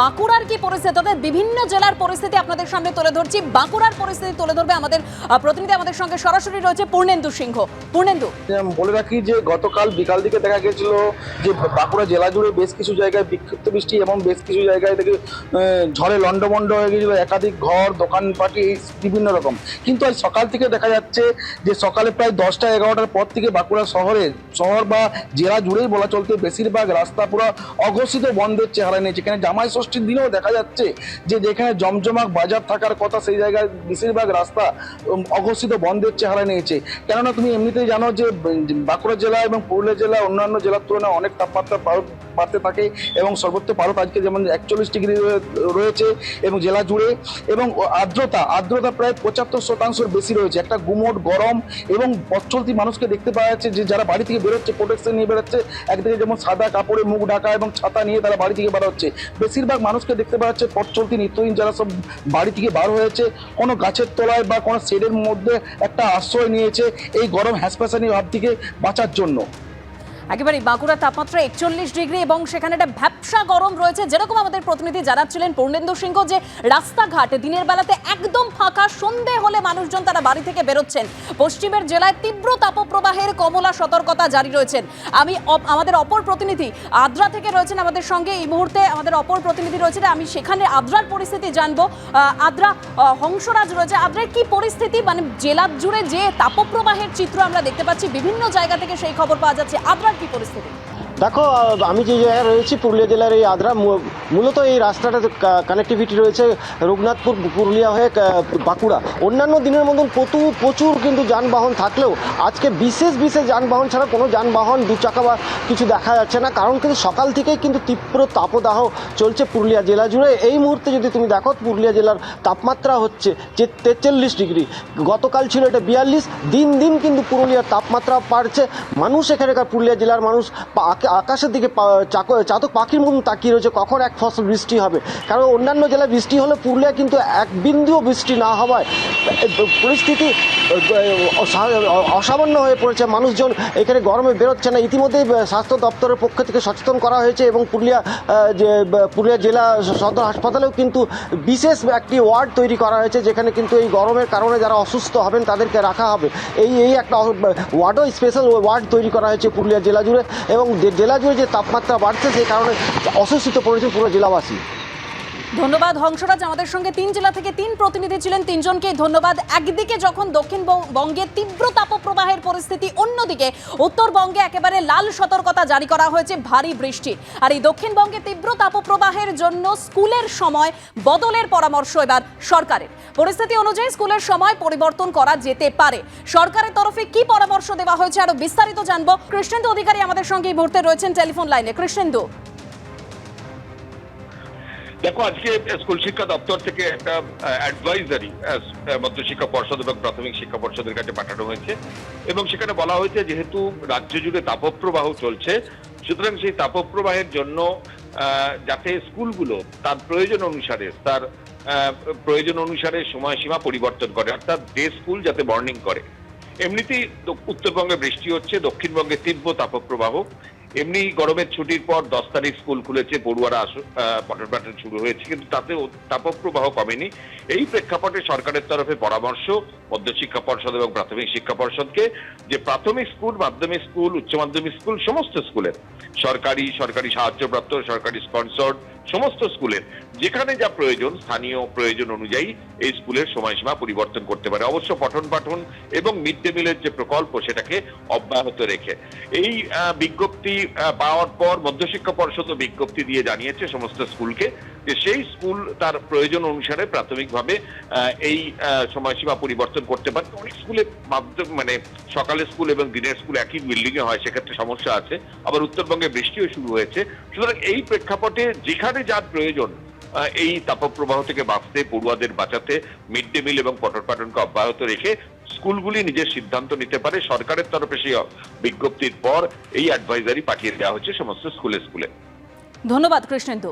বাঁকুড়ার কি পরিস্থিতি? অর্থাৎ বিভিন্ন জেলার পরিস্থিতি আপনাদের সামনে তুলে ধরছি। বাঁকুড়ার পরিস্থিতি তুলে ধরবে আমাদের প্রতিনিধি আমাদের সঙ্গে সরাসরি রয়েছে পূর্ণেন্দু সিংহ। পূর্ণেন্দু। বলে রাখি যে গতকাল বিকাল দিকে দেখা গেছিল যে বাঁকুড়া জেলা জুড়ে বেশ কিছু জায়গায় বিক্ষিপ্ত বৃষ্টি এবং বেশ কিছু জায়গায় আহ, ঝড়ে লন্ডমন্ড হয়ে গেছিল। একাধিক ঘর দোকানপাটি বিভিন্ন রকম। কিন্তু আজ সকাল থেকে দেখা যাচ্ছে যে সকালে প্রায় দশটা এগারোটার পর থেকে বাঁকুড়া শহরে শহর বা জেলা জুড়েই বলা চলতে বেশিরভাগ রাস্তা পুরো অঘোষিত বন্ধের চেহারা নিয়েছে এখানে জামাই ষষ্ঠীর দিনেও দেখা যাচ্ছে যে যেখানে জমজমাক বাজার থাকার কথা সেই জায়গায় বেশিরভাগ রাস্তা অঘোষিত বন্ধের চেহারা নিয়েছে। কেননা তুমি এমনিতেই জানো যে বাঁকুড়া জেলা এবং পুরুলিয়া জেলা অন্যান্য জেলার তুলনায় অনেক তাপমাত্রা বাড়তে থাকে এবং সর্বোচ্চ পারদ আজকে যেমন একচল্লিশ ডিগ্রি রয়েছে এবং জেলা জুড়ে এবং আর্দ্রতা আর্দ্রতা প্রায় পঁচাত্তর শতাংশের বেশি রয়েছে। একটা গুমোট, গরম এবং পথ মানুষকে দেখতে পাওয়া যাচ্ছে যে যারা বাড়ি থেকে বেরোচ্ছে প্রোটেকশন নিয়ে বেরোচ্ছে, একদিকে যেমন সাদা কাপড়ে মুখ ঢাকা এবং ছাতা নিয়ে তারা বাড়ি থেকে বেরোচ্ছে। বেশিরভাগ মানুষকে দেখতে পাওয়া যাচ্ছে পথ চলতি নিত্যদিন যারা সব বাড়ি থেকে বার হয়েছে, কোনো গাছের তলায় বা কোনো শেডের মধ্যে একটা আশ্রয় নিয়েছে, এই গরম হ্যাসপ্যাসানি ভাব থেকে বাঁচার জন্য। একেবারে বাঁকুড়ার তাপমাত্রা একচল্লিশ ডিগ্রি এবং সেখানে একটা ভ্যাপসা গরম রয়েছে। যেরকম আমাদের প্রতিনিধি জানাচ্ছিলেন পূর্ণেন্দু সিংহ যে রাস্তাঘাট দিনের বেলাতে একদম ফাঁকা, সন্ধে হলে মানুষজন তারা বাড়ি থেকে বেরোচ্ছেন। পশ্চিমের জেলায় তীব্র তাপপ্রবাহের কমলা সতর্কতা জারি রয়েছেন। আমি আমাদের অপর প্রতিনিধি আদ্রা থেকে রয়েছেন আমাদের সঙ্গে। এই মুহূর্তে আমাদের অপর প্রতিনিধি রয়েছেন, আমি সেখানে আদ্রার পরিস্থিতি জানব। আদ্রা হংসরাজ রয়েছে। আদ্রার কি পরিস্থিতি? মানে জেলা জুড়ে যে তাপপ্রবাহের চিত্র আমরা দেখতে পাচ্ছি, বিভিন্ন জায়গা থেকে সেই খবর পাওয়া যাচ্ছে। আদ্রার কি পরিস্থিতি? দেখো, আমি যে জায়গায় রয়েছি, পুরুলিয়া জেলার এই আদ্রা মূলত এই রাস্তাটাতে কানেক্টিভিটি রয়েছে রঘুনাথপুর, পুরুলিয়া হয়ে বাঁকুড়া। অন্যান্য দিনের মতন প্রচুর প্রচুর কিন্তু যানবাহন থাকলেও আজকে বিশেষ বিশেষ যানবাহন ছাড়া কোনো যানবাহন দু চাকা বা কিছু দেখা যাচ্ছে না। কারণ কিন্তু সকাল থেকেই কিন্তু তীব্র তাপদাহ চলছে পুরুলিয়া জেলা জুড়ে। এই মুহূর্তে যদি তুমি দেখো, পুরুলিয়া জেলার তাপমাত্রা হচ্ছে যে তেতাল্লিশ ডিগ্রি। গতকাল ছিল এটা বিয়াল্লিশ। দিন দিন কিন্তু পুরুলিয়ার তাপমাত্রা বাড়ছে। মানুষ এখানকার পুরুলিয়া জেলার মানুষ আকা- আকাশের দিকে চাতক পাখির মতন তাকিয়ে রয়েছে, কখন এক ফসল বৃষ্টি হবে? কারণ অন্যান্য জেলায় বৃষ্টি হলে পুরুলিয়া কিন্তু এক বিন্দুও বৃষ্টি না হওয়ায় পরিস্থিতি অসামান্য হয়ে পড়েছে। মানুষজন এখানে গরমে বেরোচ্ছে না। ইতিমধ্যেই স্বাস্থ্য দপ্তরের পক্ষ থেকে সচেতন করা হয়েছে এবং পুরুলিয়া যে পুরুলিয়া জেলা সদর হাসপাতালেও কিন্তু বিশেষ একটি ওয়ার্ড তৈরি করা হয়েছে, যেখানে কিন্তু এই গরমের কারণে যারা অসুস্থ হবেন তাদেরকে রাখা হবে। এই এই একটা ওয়ার্ডও স্পেশাল ওয়ার্ড তৈরি করা হয়েছে পুরুলিয়া জেলা জুড়ে এবং জেলা জুড়ে যে তাপমাত্রা বাড়ছে সেই কারণে অস্বস্তিতে পড়েছে পুরো জেলাবাসী। ধন্যবাদ হংসরাজ। আমাদের সঙ্গে তিন জেলা থেকে তিন প্রতিনিধি ছিলেন। তিনজনকে ধন্যবাদ। একদিকে যখন দক্ষিণবঙ্গে তীব্র তাপপ্রবাহের পরিস্থিতি, অন্যদিকে উত্তরবঙ্গে একেবারে লাল সতর্কতা জারি করা হয়েছে, ভারী বৃষ্টি। আর এই দক্ষিণবঙ্গে তীব্র তাপপ্রবাহের জন্য স্কুলের সময় বদলের পরামর্শ এবার সরকারের। পরিস্থিতি অনুযায়ী স্কুলের সময় পরিবর্তন করা যেতে পারে। সরকারের তরফে কি পরামর্শ দেওয়া হয়েছে, আরও বিস্তারিত জানব। কৃষ্ণেন্দু অধিকারী আমাদের সঙ্গে এই মুহূর্তে রয়েছেন টেলিফোন লাইনে। কৃষ্ণেন্দু। দেখো, আজকে স্কুল শিক্ষা দপ্তর থেকে একটা অ্যাডভাইজারি মধ্য শিক্ষা পর্ষদ এবং প্রাথমিক শিক্ষা পর্ষদের কাছে পাঠানো হয়েছে এবং সেখানে বলা হয়েছে যেহেতু রাজ্য জুড়ে তাপপ্রবাহ চলছে, সুতরাং সেই তাপপ্রবাহের জন্য যাতে স্কুলগুলো তার প্রয়োজন অনুসারে, তার প্রয়োজন অনুসারে সময়সীমা পরিবর্তন করে, অর্থাৎ ডে স্কুল যাতে মর্নিং করে। এমনিতেই উত্তরবঙ্গে বৃষ্টি হচ্ছে, দক্ষিণবঙ্গে তীব্র তাপপ্রবাহ এমনি গরমের ছুটির পর দশ তারিখ স্কুল খুলেছে, পড়ুয়ারা আস- পঠন পাঠন শুরু হয়েছে, কিন্তু তাতে তাপপ্রবাহ কমেনি। এই প্রেক্ষাপটে সরকারের তরফে পরামর্শ মধ্যশিক্ষা পর্ষদ এবং প্রাথমিক শিক্ষা পর্ষদকে যে প্রাথমিক স্কুল, মাধ্যমিক স্কুল, উচ্চ মাধ্যমিক স্কুল, সমস্ত স্কুলের সরকারি সরকারি সাহায্যপ্রাপ্ত, সরকারি স্পন্সর্ড সমস্ত স্কুলের, যেখানে যা প্রয়োজন, স্থানীয় প্রয়োজন অনুযায়ী এই স্কুলের সময়সীমা পরিবর্তন করতে পারে। অবশ্য পঠন পাঠন এবং মিড ডে মিলের যে প্রকল্প সেটাকে অব্যাহত রেখে। এই বিজ্ঞপ্তি পাওয়ার পর মধ্যশিক্ষা পর্ষদ বিজ্ঞপ্তি দিয়ে জানিয়েছে সমস্ত স্কুলকে যে সেই স্কুল তার প্রয়োজন অনুসারে প্রাথমিকভাবে এই সময়সীমা পরিবর্তন করতে পারে। অনেক স্কুলে মানে সকালের স্কুল এবং দিনের স্কুল একই বিল্ডিং এ হয়, সেক্ষেত্রে সমস্যা আছে। আবার উত্তরবঙ্গে বৃষ্টিও শুরু হয়েছে। সুতরাং এই প্রেক্ষাপটে যেখানে যার প্রয়োজন এই তাপপ্রবাহ থেকে বাঁচতে, পড়ুয়াদের বাঁচাতে মিড ডে মিল এবং পঠন পাঠনকে অব্যাহত রেখে স্কুলগুলি নিজের সিদ্ধান্ত নিতে পারে। সরকারের তরফে সেই বিজ্ঞপ্তির পর এই অ্যাডভাইজারি পাঠিয়ে দেওয়া হচ্ছে সমস্ত স্কুলে স্কুলে। ধন্যবাদ কৃষ্ণেন্দু।